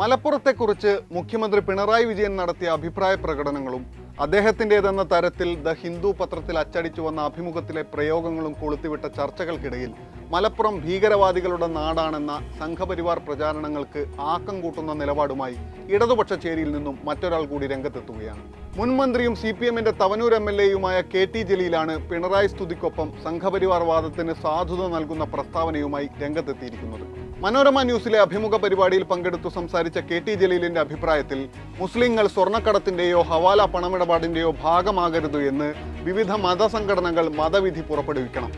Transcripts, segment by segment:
മലപ്പുറത്തെക്കുറിച്ച് മുഖ്യമന്ത്രി പിണറായി വിജയൻ നടത്തിയ അഭിപ്രായ പ്രകടനങ്ങളും അദ്ദേഹത്തിന്റെതെന്ന തരത്തിൽ ദ ഹിന്ദു പത്രത്തിൽ അച്ചടിച്ചു വന്ന അഭിമുഖത്തിലെ പ്രയോഗങ്ങളും കൊളുത്തിവിട്ട ചർച്ചകൾക്കിടയിൽ മലപ്പുറം ഭീകരവാദികളുടെ നാടാണെന്ന സംഘപരിവാർ പ്രചാരണങ്ങൾക്ക് ആക്കം കൂട്ടുന്ന നിലപാടുമായി ഇടതുപക്ഷ ചേരിയിൽ നിന്നും മറ്റൊരാൾ കൂടി രംഗത്തെത്തുകയാണ്. മുൻ മന്ത്രിയും സി പി എമ്മിന്റെ തവനൂർ എം എൽ എയുമായ കെ ടി ജലീലാണ് പിണറായി സ്തുതിക്കൊപ്പം സംഘപരിവാർ വാദത്തിന് സാധുത നൽകുന്ന പ്രസ്താവനയുമായി രംഗത്തെത്തിയിരിക്കുന്നത്. മനോരമ ന്യൂസിലെ അഭിമുഖ പരിപാടിയിൽ പങ്കെടുത്തു സംസാരിച്ച കെ ടി ജലീലിന്റെ അഭിപ്രായത്തിൽ മുസ്ലിങ്ങൾ സ്വർണക്കടത്തിന്റെയോ ഹവാല പണമിടപാടിന്റെയോ ഭാഗമാകരുത് എന്ന് വിവിധ മതസംഘടനകൾ മതവിധി പുറപ്പെടുവിക്കണം.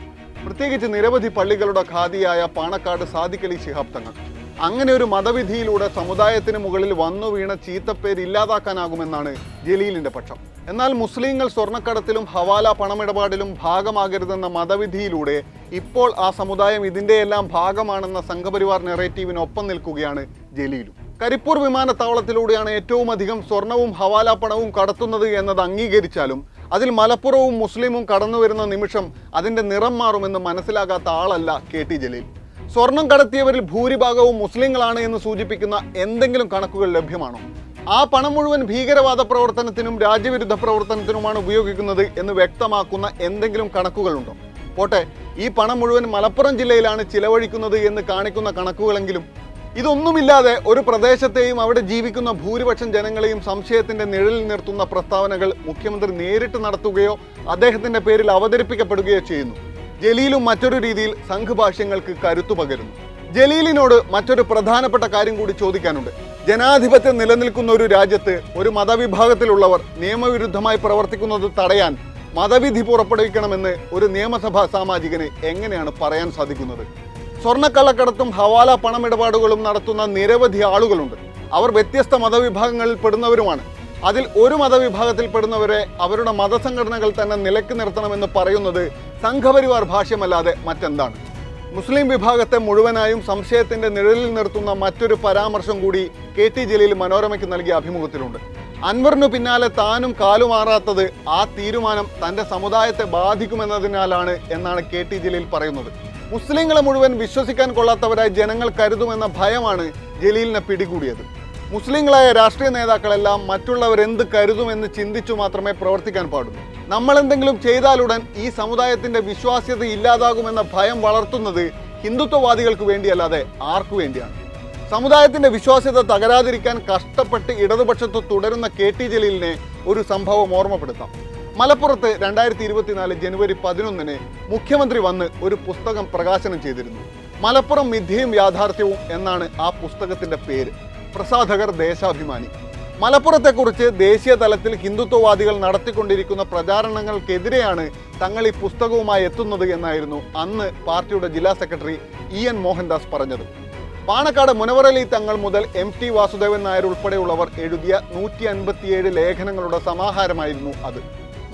പ്രത്യേകിച്ച് നിരവധി പള്ളികളുടെ ഖാദിയായ പാണക്കാട് സാദിഖലി ശിഹാബ് തങ്ങൾ. അങ്ങനെ ഒരു മതവിധിയിലൂടെ സമുദായത്തിന് മുകളിൽ വന്നു വീണ ചീത്തപ്പേര് ഇല്ലാതാക്കാനാകുമെന്നാണ് ജലീലിന്റെ പക്ഷം. എന്നാൽ മുസ്ലിങ്ങൾ സ്വർണക്കടത്തിലും ഹവാല പണമിടപാടിലും ഭാഗമാകരുതെന്ന മതവിധിയിലൂടെ ഇപ്പോൾ ആ സമുദായം ഇതിന്റെയെല്ലാം ഭാഗമാണെന്ന സംഘപരിവാർ നെറേറ്റീവിനൊപ്പം നിൽക്കുകയാണ് ജലീലും. കരിപ്പൂർ വിമാനത്താവളത്തിലൂടെയാണ് ഏറ്റവും അധികം സ്വർണവും ഹവാല പണവും കടത്തുന്നത് എന്നത് അംഗീകരിച്ചാലും അതിൽ മലപ്പുറവും മുസ്ലിമും കടന്നു വരുന്ന നിമിഷം അതിന്റെ നിറം മാറുമെന്ന് മനസ്സിലാകാത്ത ആളല്ല കെ ടി ജലീൽ. സ്വർണം കടത്തിയവരിൽ ഭൂരിഭാഗവും മുസ്ലിങ്ങളാണ് എന്ന് സൂചിപ്പിക്കുന്ന എന്തെങ്കിലും കണക്കുകൾ ലഭ്യമാണോ? ആ പണം മുഴുവൻ ഭീകരവാദ പ്രവർത്തനത്തിനും രാജ്യവിരുദ്ധ പ്രവർത്തനത്തിനുമാണ് ഉപയോഗിക്കുന്നത് എന്ന് വ്യക്തമാക്കുന്ന എന്തെങ്കിലും കണക്കുകളുണ്ടോ? പോട്ടെ ഈ പണം മുഴുവൻ മലപ്പുറം ജില്ലയിലാണ് ചിലവഴിക്കുന്നത് എന്ന് കാണിക്കുന്ന കണക്കുകളെങ്കിലും ഇതൊന്നുമില്ലാതെ ഒരു പ്രദേശത്തെയും അവിടെ ജീവിക്കുന്ന ഭൂരിപക്ഷം ജനങ്ങളെയും സംശയത്തിന്റെ നിഴലിൽ നിർത്തുന്ന പ്രസ്താവനകൾ മുഖ്യമന്ത്രി നേരിട്ട് നടത്തുകയോ അദ്ദേഹത്തിന്റെ പേരിൽ അവതരിപ്പിക്കപ്പെടുകയോ ചെയ്യുന്നു. ജലീലും മറ്റൊരു രീതിയിൽ സംഘഭാഷ്യങ്ങൾക്ക് കരുത്തു പകരുന്നു. ജലീലിനോട് മറ്റൊരു പ്രധാനപ്പെട്ട കാര്യം കൂടി ചോദിക്കാനുണ്ട്. ജനാധിപത്യം നിലനിൽക്കുന്ന ഒരു രാജ്യത്ത് ഒരു മതവിഭാഗത്തിലുള്ളവർ നിയമവിരുദ്ധമായി പ്രവർത്തിക്കുന്നത് തടയാൻ മതവിധി പുറപ്പെടുവിക്കണമെന്ന് ഒരു നിയമസഭാ സാമാജികന് എങ്ങനെയാണ് പറയാൻ സാധിക്കുന്നത്? സ്വർണക്കള്ളക്കടത്തും ഹവാല പണമിടപാടുകളും നടത്തുന്ന നിരവധി ആളുകളുണ്ട്. അവർ വ്യത്യസ്ത മതവിഭാഗങ്ങളിൽ പെടുന്നവരുമാണ്. അതിൽ ഒരു മതവിഭാഗത്തിൽപ്പെടുന്നവരെ അവരുടെ മതസംഘടനകൾ തന്നെ നിലയ്ക്ക് നിർത്തണമെന്ന് പറയുന്നത് സംഘപരിവാർ ഭാഷ്യമല്ലാതെ മറ്റെന്താണ്? മുസ്ലിം വിഭാഗത്തെ മുഴുവനായും സംശയത്തിന്റെ നിഴലിൽ നിർത്തുന്ന മറ്റൊരു പരാമർശം കൂടി കെ ടി ജലീൽ മനോരമയ്ക്ക് നൽകിയ അഭിമുഖത്തിലുണ്ട്. അൻവറിനു പിന്നാലെ താനും കാലുമാറാത്തത് ആ തീരുമാനം തന്റെ സമുദായത്തെ ബാധിക്കുമെന്നതിനാലാണ് എന്നാണ് കെ ടി ജലീൽ പറയുന്നത്. മുസ്ലിങ്ങളെ മുഴുവൻ വിശ്വസിക്കാൻ കൊള്ളാത്തവരായി ജനങ്ങൾ കരുതുമെന്ന ഭയമാണ് ജലീലിനെ പിടികൂടിയത്. മുസ്ലിങ്ങളായ രാഷ്ട്രീയ നേതാക്കളെല്ലാം മറ്റുള്ളവർ മറ്റുള്ളവരെന്ത് കരുതുമെന്ന് ചിന്തിച്ചു മാത്രമേ പ്രവർത്തിക്കാൻ പാടുള്ളൂ. നമ്മൾ എന്തെങ്കിലും ചെയ്താലുടൻ ഈ സമുദായത്തിന്റെ വിശ്വാസ്യത ഇല്ലാതാകുമെന്ന ഭയം വളർത്തുന്നത് ഹിന്ദുത്വവാദികൾക്ക് വേണ്ടിയല്ലാതെ ആർക്കു വേണ്ടിയാണ്. സമുദായത്തിന്റെ വിശ്വാസ്യത തകരാതിരിക്കാൻ കഷ്ടപ്പെട്ട് ഇടതുപക്ഷത്ത് തുടരുന്ന കെ ടി ജലീലിനെ ഒരു സംഭവം ഓർമ്മപ്പെടുത്താം. മലപ്പുറത്ത് രണ്ടായിരത്തി ഇരുപത്തിനാല് ജനുവരി പതിനൊന്നിന് മുഖ്യമന്ത്രി വന്ന് ഒരു പുസ്തകം പ്രകാശനം ചെയ്തിരുന്നു. മലപ്പുറം മിഥ്യയും യാഥാർത്ഥ്യവും എന്നാണ് ആ പുസ്തകത്തിന്റെ പേര്. പ്രസാധകർ ദേശാഭിമാനി. മലപ്പുറത്തെക്കുറിച്ച് ദേശീയ തലത്തിൽ ഹിന്ദുത്വവാദികൾ നടത്തിക്കൊണ്ടിരിക്കുന്ന പ്രചാരണങ്ങൾക്കെതിരെയാണ് തങ്ങൾ ഈ പുസ്തകവുമായി എത്തുന്നത് എന്നായിരുന്നു അന്ന് പാർട്ടിയുടെ ജില്ലാ സെക്രട്ടറി ഇ എൻ മോഹൻദാസ് പറഞ്ഞത്. പാണക്കാട് മുനവറലി തങ്ങൾ മുതൽ എം ടി വാസുദേവൻ നായർ ഉൾപ്പെടെയുള്ളവർ എഴുതിയ നൂറ്റി അൻപത്തിയേഴ് ലേഖനങ്ങളുടെ സമാഹാരമായിരുന്നു അത്.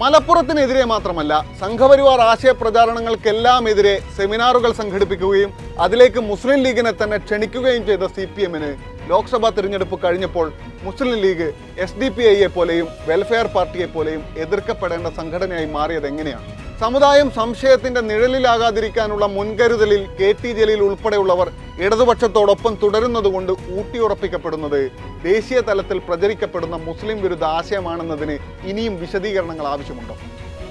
മലപ്പുറത്തിനെതിരെ മാത്രമല്ല സംഘപരിവാർ ആശയ പ്രചാരണങ്ങൾക്കെല്ലാം എതിരെ സെമിനാറുകൾ സംഘടിപ്പിക്കുകയും അതിലേക്ക് മുസ്ലിം ലീഗിനെ തന്നെ ക്ഷണിക്കുകയും ചെയ്ത സി പി എമ്മിന് ലോക്സഭാ തിരഞ്ഞെടുപ്പ് കഴിഞ്ഞപ്പോൾ Muslim League S D P ഐയെ പോലെയും വെൽഫെയർ പാർട്ടിയെ പോലെയും എതിർക്കപ്പെടേണ്ട സംഘടനയായി മാറിയത് എങ്ങനെയാണ്? സമുദായം സംശയത്തിന്റെ നിഴലിലാകാതിരിക്കാനുള്ള മുൻകരുതലിൽ കെ ടി ജലീൽ ഉൾപ്പെടെയുള്ളവർ ഇടതുപക്ഷത്തോടൊപ്പം തുടരുന്നതുകൊണ്ട് ഊട്ടിയുറപ്പിക്കപ്പെടുന്നത് ദേശീയ തലത്തിൽ പ്രചരിക്കപ്പെടുന്ന മുസ്ലിം വിരുദ്ധ ആശയമാണെന്നതിന് ഇനിയും വിശദീകരണങ്ങൾ ആവശ്യമുണ്ടോ?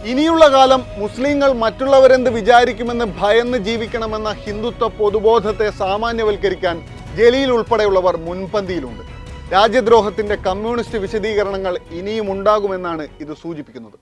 ഇനിയുള്ള കാലം മുസ്ലിങ്ങൾ മറ്റുള്ളവരെന്ത് വിചാരിക്കുമെന്ന് ഭയന്ന് ജീവിക്കണമെന്ന ഹിന്ദുത്വ പൊതുബോധത്തെ സാമാന്യവൽക്കരിക്കാൻ ജലീൽ ഉൾപ്പെടെയുള്ളവർ മുൻപന്തിയിലുണ്ട്. രാജ്യദ്രോഹത്തിന്റെ കമ്മ്യൂണിസ്റ്റ് വിശദീകരണങ്ങൾ ഇനിയും ഉണ്ടാകുമെന്നാണ് ഇത് സൂചിപ്പിക്കുന്നത്.